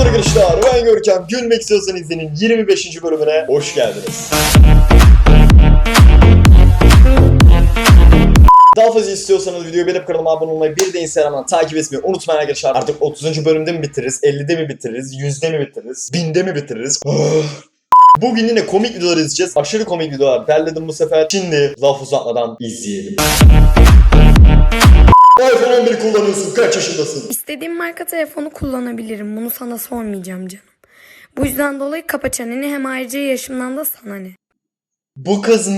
Selamlar arkadaşlar. Ben Görkem. Gülmek istiyorsanız izlenin 25. bölümüne hoş geldiniz. Daha fazla istiyorsanız videoyu beğenip kanalıma abone olmayı bir de Instagram'dan takip etmeyi unutmayın arkadaşlar. Artık 30. bölümde mi bitiririz? 50'de mi bitiririz? 100'de mi bitiririz? 1000'de mi bitiririz? Bugün yine komik videolar izleyeceğiz. Aşırı komik videolar derledim bu sefer. Şimdi laf uzatmadan izleyelim. iPhone 11 kullanıyorsun. Kaç yaşındasın? İstediğim marka telefonu kullanabilirim. Bunu sana sormayacağım canım. Bu yüzden dolayı kapa çeneni hem ayrıca yaşımdan da sana ne. Bu kız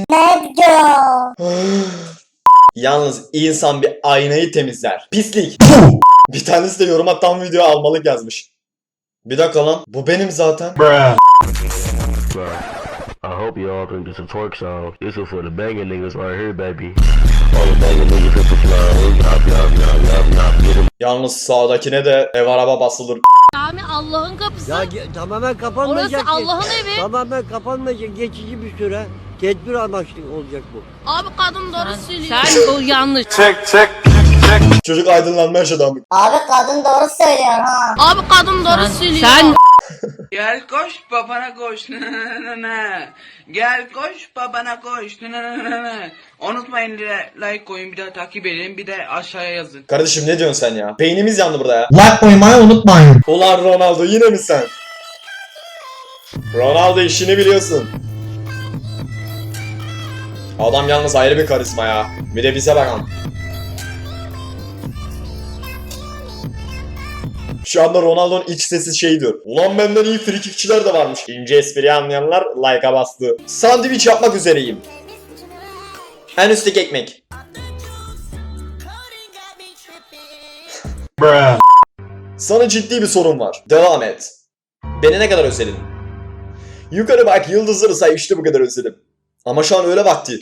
Yalnız insan bir aynayı temizler. Pislik. bir tanesi de yorum atan video almalık yazmış. Bir dakika lan. Bu benim zaten. Hope you all think this a twerk song. This is for the banging niggas right here, baby. All the banging niggas hit the floor. Yup, yup, yup, yup, yup. Get 'em Yalnız sağdakine de ev araba basılır. Abi Allah'ın kapısı. Ya ge- tamamen kapanmayacak. Orası ki. Allah'ın evi. Tamamen kapanmayacak. Geçici bir süre. Tedbir amaçlı olacak bu. Abi kadın doğru söylüyor. Sen o yanlış. Çocuk aydınlanma yaşadı amık. Abi kadın doğru söylüyor ha. Abi kadın doğru söylüyor. Sen Gel koş babana koş. Gel koş babana koş. Unutmayın li- like koyun bir daha takip edin bir de aşağıya yazın. Kardeşim ne diyorsun sen ya? Beynimiz yandı burada ya. Like koymayı unutmayın. Ulan Ronaldo yine mi sen? Ronaldo işini biliyorsun. Adam yalnız ayrı bir karizma ya. Bir de bize bakalım. Şu anda Ronaldo'nun iç sesi şey diyor. Ulan benden iyi frikikçiler de varmış. İnce espriyi anlayanlar like'a bastı. Sandviç yapmak üzereyim. En üstteki ekmek. Sana ciddi bir sorun var. Devam et. Beni ne kadar özledin? Yukarı bak yıldızları say işte bu kadar özledim. Ama şu an öyle vakti.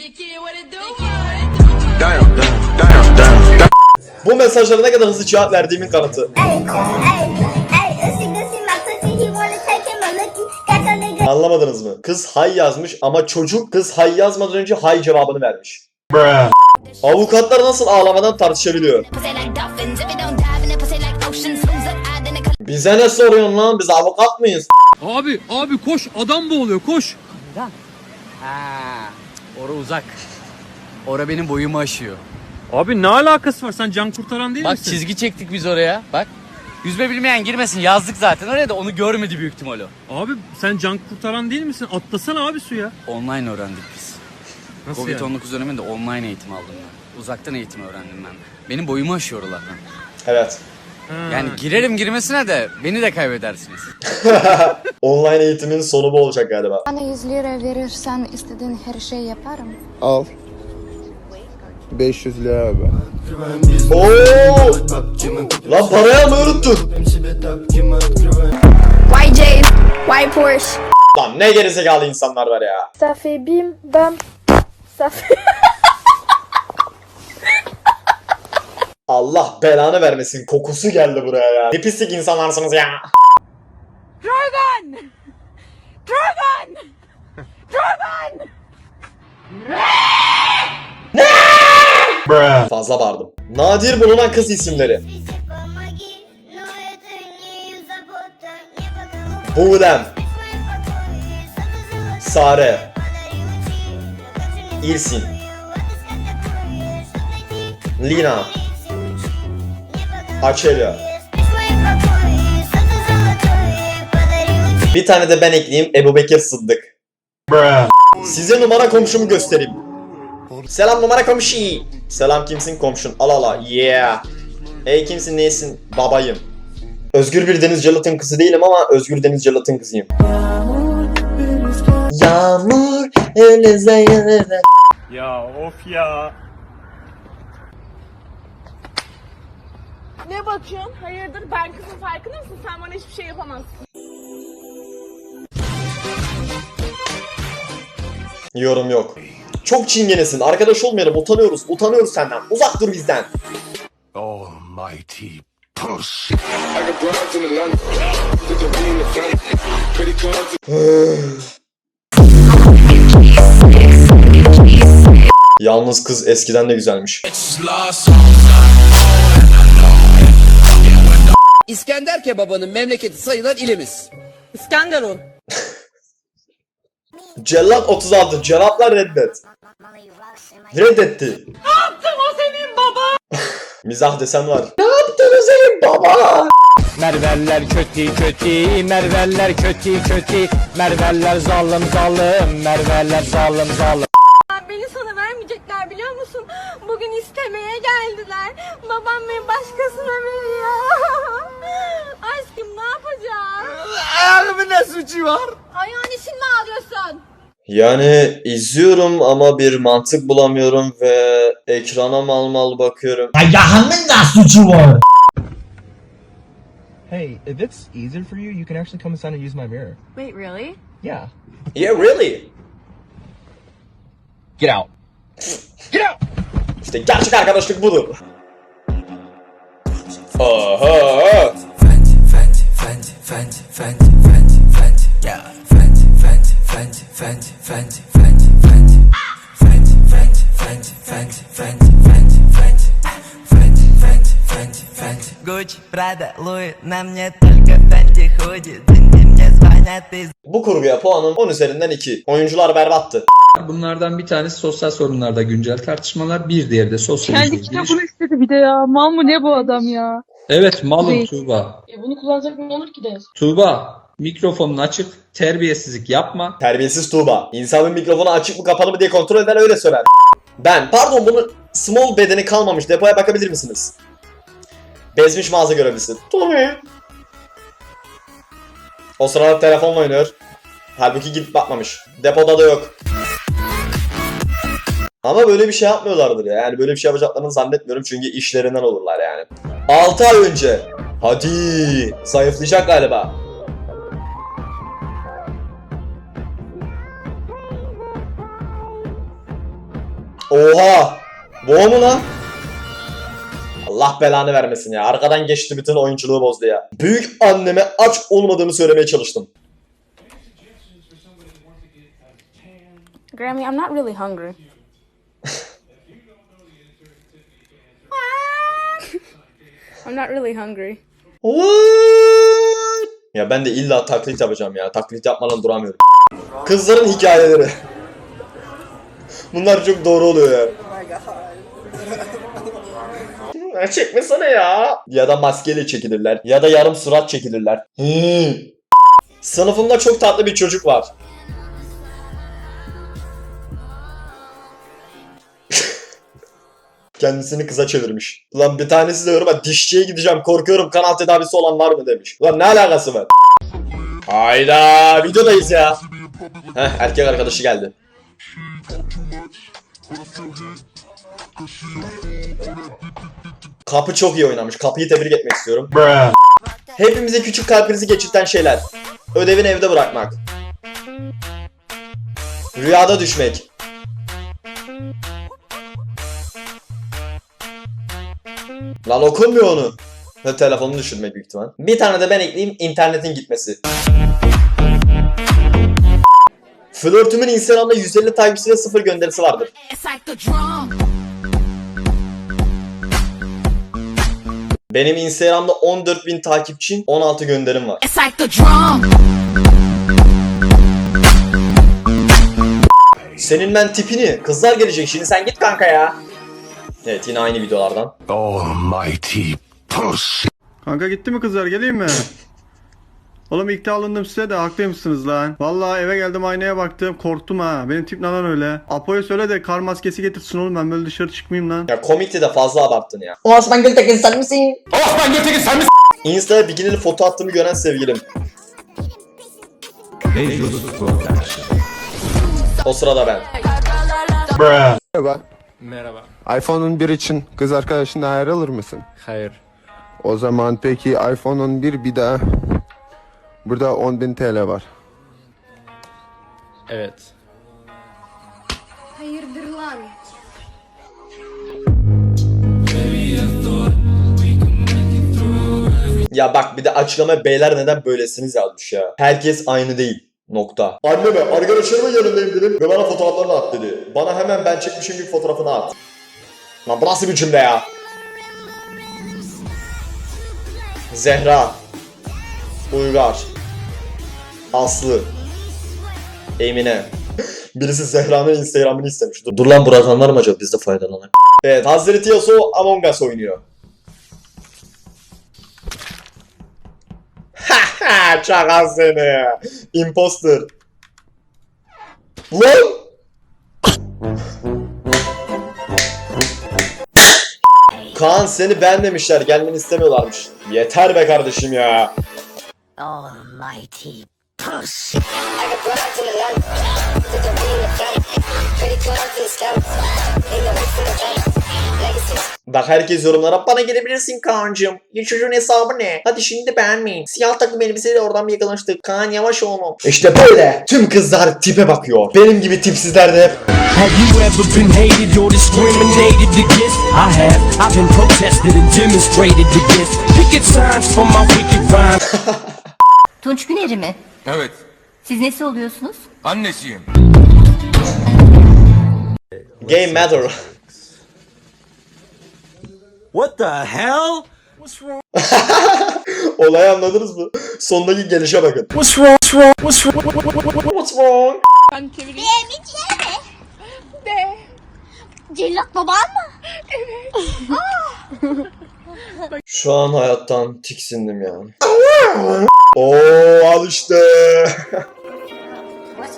Bu mesajlara ne kadar hızlı cevap verdiğimin kanıtı. Anlamadınız mı? Kız hay yazmış ama çocuk kız hay yazmadan önce hay cevabını vermiş. Avukatlar nasıl ağlamadan tartışabiliyor? Bize ne soruyorsun lan? Biz avukat mıyız? Abi abi koş adam boğuluyor koş. Ha, ora uzak. Ora benim boyumu aşıyor. Abi ne alakası var sen can kurtaran değil Bak misin? çizgi çektik biz oraya. Bak. Yüzme bilmeyen girmesin yazdık zaten oraya da onu görmedi büyük ihtimal o. Abi sen can kurtaran değil misin? Atlasana abi suya. Online öğrendik biz. Nasıl yani? Covid-19 döneminde online eğitim aldım ben. Uzaktan eğitim öğrendim ben. Benim boyumu aşıyor oralar. Evet. Ha. Yani girerim girmesine de beni de kaybedersiniz. Online eğitimin sonu bu olacak galiba. Bana 100 lira verirsen istediğin her şeyi yaparım. Al. 500 lira abi. Oo! Lan parayı almayı unuttun. YJ, Y Porsche. Lan ne gerizekalı insanlar var ya. Safi bim bam. Safi. Allah belanı vermesin. Kokusu geldi buraya ya. Ne pislik insanlarsınız ya. Dragon! Fazla bağırdım. Nadir bulunan kız isimleri. Buğdem. Sare. İlsin. Lina. Açelya. Bir tane de ben ekleyeyim. Ebu Bekir Sıddık. Size numara komşumu göstereyim. Selam numara komşu. Selam kimsin komşun? Alala. Yeah. Ey kimsin neysin? Babayım. Özgür bir Deniz Celat'ın kızı değilim ama Özgür Deniz Celat'ın kızıyım. Yağmur öyle öyle. Ya of ya. Ne bakıyorsun? Hayırdır ben kızın farkında mısın? Sen bana hiçbir şey yapamazsın. Yorum yok. Çok çingenesin. Arkadaş olmayalım. Utanıyoruz. Utanıyoruz senden. Uzak dur bizden. Almighty. Yalnız kız eskiden de güzelmiş. İskender kebabının memleketi sayılan ilimiz. İskenderun. Cellat 36. Cevaplar reddet. Reddetti. Ne yaptım o? Mizah desen var. Ne yaptın o senin baba? Merveller kötü kötü, Merveller kötü kötü, Merveller zalim zalim, Merveller zalim zalim. Beni sana vermeyecekler biliyor musun? Bugün istemeye geldiler. Babam beni başkasına veriyor. Aşkım ne yapacağız? Ayağımın ne suçu var? Ayağın için mi ağlıyorsun? Yani izliyorum ama bir mantık bulamıyorum ve ekrana mal mal bakıyorum. Hey, if it's easier for you, you can actually come inside and use my mirror. Wait really? Yeah. Yeah really? Get out. İşte gerçek arkadaşlık budur. Aha. Gucci, Prada, Louis, на мне только Фенди ходит. Деньги мне звонят из Bu kurguya puanım 10 üzerinden 2. Oyuncular berbattı. Bunlardan bir tanesi sosyal sorunlarda güncel tartışmalar, bir diğeri de sosyoloji. bunu istedi bir de ya. Mal mı ne bu adam ya? Evet, malum Değil. Tuğba. E bunu kullanacak ne olur ki de? Tuğba, mikrofonun açık, terbiyesizlik yapma. Terbiyesiz Tuğba. İnsanın mikrofonu açık mı kapalı mı diye kontrol eder öyle söyler. Ben pardon bunun small bedeni kalmamış depoya bakabilir misiniz? Bezmiş mağaza görevlisi. Tabii. O sırada telefonla oynuyor. Halbuki gidip bakmamış. Depoda da yok. Ama böyle bir şey yapmıyorlardır ya. Yani böyle bir şey yapacaklarını zannetmiyorum çünkü işlerinden olurlar yani. 6 ay önce. Hadi. Zayıflayacak galiba. Oha! O mu lan? Allah belanı vermesin ya. Arkadan geçti bütün oyunculuğu bozdu ya. Büyük anneme aç olmadığımı söylemeye çalıştım. Grammy, I'm not really hungry. I'm not really hungry. What? Ya ben de illa taklit yapacağım ya. Taklit yapmadan duramıyorum. Kızların hikayeleri. Bunlar çok doğru oluyor ya. Ya Çekmesene ya. Ya da maskeyle çekilirler. Ya da yarım surat çekilirler. Hmm. Sınıfımda çok tatlı bir çocuk var. Kendisini kıza çevirmiş. Ulan bir tanesi de yoruma dişçiye gideceğim korkuyorum kanal tedavisi olan var mı demiş. Ulan ne alakası var? Hayda videodayız ya. Heh erkek arkadaşı geldi. Kapı çok iyi oynamış. Kapıyı tebrik etmek istiyorum. Hepimize küçük kalbinizi geçirten şeyler. Ödevini evde bırakmak. Rüyada düşmek. Lan okunmuyor onu. Telefonunu düşürmek büyük ihtimal. Bir tane de ben ekleyeyim internetin gitmesi. Flörtümün Instagram'da 150 takipçisi ve 0 gönderisi vardır. Benim Instagram'da 14.000 takipçim, 16 gönderim var. Senin ben tipini, kızlar gelecek şimdi sen git kanka ya. Evet yine aynı videolardan. Almighty pussy. Kanka gitti mi kızlar geleyim mi? Oğlum ilk de alındım size de haklıymışsınız lan. Vallahi eve geldim aynaya baktım korktum ha. Benim tip neden öyle? Apo'ya söyle de kar maskesi getirsin oğlum ben böyle dışarı çıkmayayım lan. Ya komikti de fazla abarttın ya. Osman Gültekin sen misin? Insta'ya bikinili foto attığımı gören sevgilim. O sırada ben. Merhaba. Merhaba. iPhone 11 için kız arkadaşınla ayrılır mısın? Hayır. O zaman peki iPhone 11 bir daha burada 10.000 TL var. Evet. Hayırdır lan? Ya bak bir de açıklama beyler neden böylesiniz yazmış ya. Herkes aynı değil. Nokta. Anneme arkadaşlarımın yanındayım dedim ve bana fotoğraflarını at dedi. Bana hemen ben çekmişim bir fotoğrafını at. Lan bu nasıl bir cümle ya? Zehra. Uygar. Aslı. Emine. Birisi Zehra'nın Instagram'ını istemiş. Dur, dur lan bu rakamlar mı acaba biz de faydalanak. Evet Hazreti Yasuo Among Us oynuyor. Haha çakal seni. Imposter. Lan! Kaan seni beğenmemişler gelmeni istemiyorlarmış. Yeter be kardeşim ya. Almighty push. Bak herkes yorumlara bana gelebilirsin Kaan'cım. Ya çocuğun hesabı ne? Hadi şimdi beğenmeyin. Siyah takım elbiseyle oradan bir yakalanıştık. Kaan yavaş oğlum. İşte böyle. Tüm kızlar tipe bakıyor. Benim gibi tipsizler de hep Have you ever been hated or discriminated against? I have. I've been protested and demonstrated against. Picket signs for my wicked rhymes. Tunç Güneri mi? Evet, Siz nesi oluyorsunuz? annesiyim. Game Matter. What the hell? Olayı anladınız mı? Sondaki gelişe bakın. What's wrong? What's wrong? What's wrong? What's wrong? De. Cellat baban mı? Şu an hayattan tiksindim ya. Oo al işte.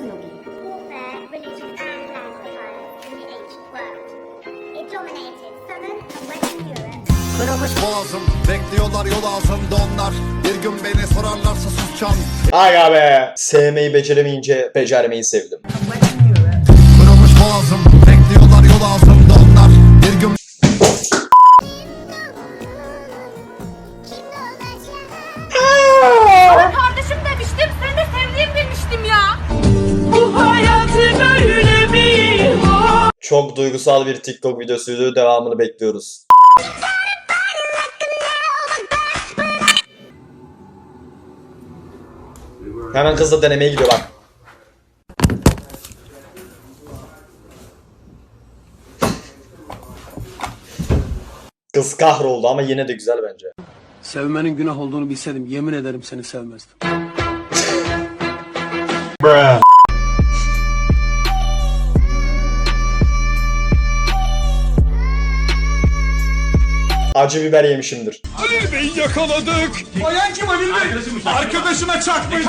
Europe. Boğazım, bekliyorlar yol ağzımda onlar. Bir gün beni sorarlarsa susacağım. Aga be. Sevmeyi beceremeyince becermeyi sevdim. Kırılmış boğazım, bekliyorlar yol ağzımda Çok duygusal bir TikTok videosuydu. Devamını bekliyoruz. Hemen kız da denemeye gidiyor bak. Kız kahroldu ama yine de güzel bence. Sevmenin günah olduğunu bilseydim yemin ederim seni sevmezdim. Acı biber yemişimdir. Arkadaşına çakmış.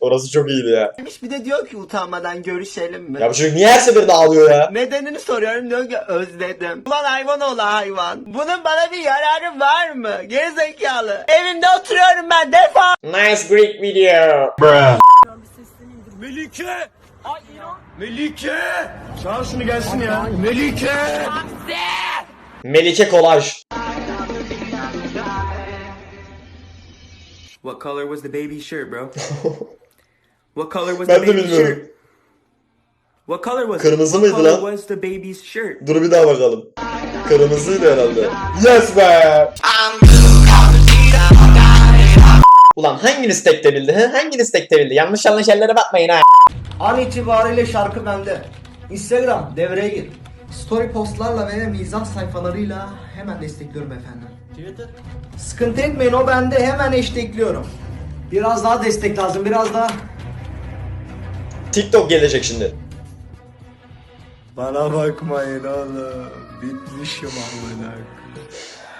Orası çok iyiydi ya. Bir de diyor ki utanmadan görüşelim mi? Ya bu çocuk niye her seferinde ağlıyor ya? Nedenini soruyorum diyor ki özledim. Ulan hayvan oğlu hayvan. Bunun bana bir yararı var mı? Gerizekalı. Evimde oturuyorum ben defol. Nice Greek video. Melike! Melike! Çağır şunu gelsin ya. Melike! Melike kolaj. What color was the baby's shirt, bro? What color was Ben de bilmiyorum. What color was Kırmızı What mıydı color lan? was the baby's shirt? Dur bir daha bakalım. Kırmızıydı herhalde. Yes be! Ulan hanginiz tek de bildi? He? Hanginiz tek de bildi? Yanlış yanlış yerlere bakmayın ha. An itibariyle şarkı bende. Instagram devreye gir. Story postlarla ve mizah sayfalarıyla hemen destekliyorum efendim. Twitter? Sıkıntı etmeyin o bende hemen eşlikliyorum. Biraz daha destek lazım biraz daha. TikTok gelecek şimdi. Bana bakmayın oğlum. Bitmişim amına.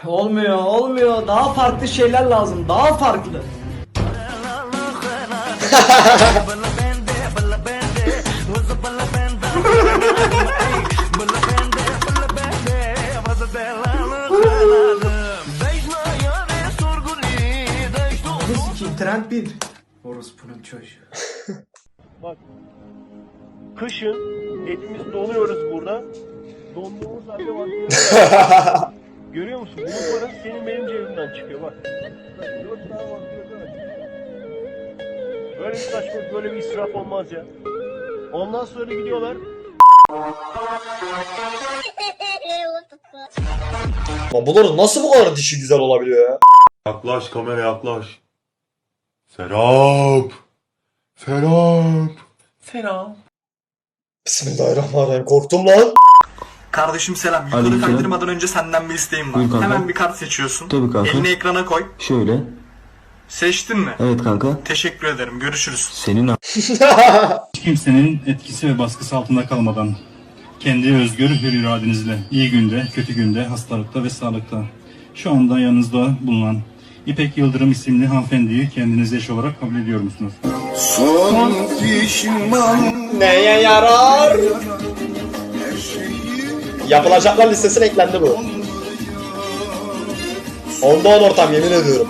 Olmuyor, olmuyor. Daha farklı şeyler lazım. Daha farklı. trend 1. Orospunun çocuğu. Kışın hepimiz donuyoruz burada. Donduğumuz halde vaktiyoruz. Görüyor musun? Bunun parası senin benim cebimden çıkıyor bak. Dört tane. Böyle bir saçma, böyle bir israf olmaz ya. Ondan sonra gidiyorlar. Ama bunların nasıl bu kadar dişi güzel olabiliyor ya? Yaklaş kamera yaklaş. Serap. Serap. Bismillahirrahmanirrahim. Korktum lan. Kardeşim selam. Yukarı kaydırmadan önce senden bir isteğim var. Hemen bir kart seçiyorsun. Tabii kanka. Elini ekrana koy. Şöyle. Seçtin mi? Evet kanka. Teşekkür ederim. Görüşürüz. Senin Kimsenin etkisi ve baskısı altında kalmadan kendi özgür hür iradenizle iyi günde, kötü günde, hastalıkta ve sağlıkta şu anda yanınızda bulunan İpek Yıldırım isimli hanımefendiyi kendinize eş olarak kabul ediyor musunuz? Son pişman Neye yarar? Yapılacaklar listesine eklendi bu. Onda on ortam yemin ediyorum.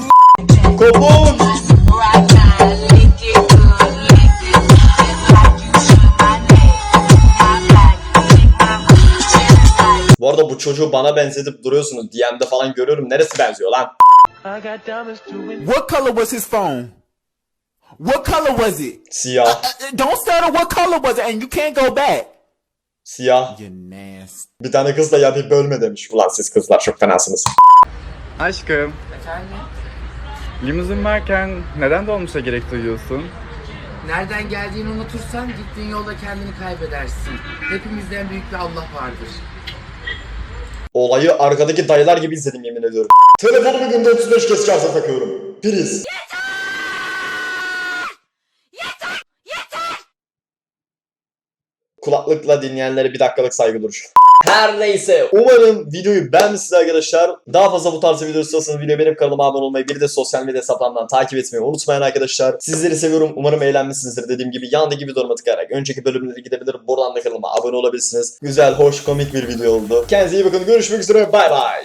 Kopun! Bu arada bu çocuğu bana benzetip duruyorsunuz. DM'de falan görüyorum. Neresi benziyor lan? What color was his phone? What color was it? Siyah. Don't stutter. What color was it? And you can't go back. Siyah. You nasty. Bir tane kız da ya bir bölme demiş. Ulan siz kızlar çok fenasınız. Aşkım. Limuzin varken neden dolmuşa gerek duyuyorsun? Nereden geldiğini unutursan gittiğin yolda kendini kaybedersin. Hepimizden büyük bir Allah vardır. Olayı arkadaki dayılar gibi izledim yemin ediyorum. Telefonumu günde 35 kez şarja takıyorum. Priz. Kulaklıkla dinleyenlere bir dakikalık saygı duruşu. Her neyse umarım videoyu beğenmişsiniz arkadaşlar. Daha fazla bu tarz video istiyorsanız videoyu benim kanalıma abone olmayı bir de sosyal medya hesaplarımdan takip etmeyi unutmayın arkadaşlar. Sizleri seviyorum. Umarım eğlenmişsinizdir. Dediğim gibi yandaki videolarıma tıklayarak önceki bölümlere gidebilir. Buradan da kanalıma abone olabilirsiniz. Güzel, hoş, komik bir video oldu. Kendinize iyi bakın. Görüşmek üzere. Bay bay.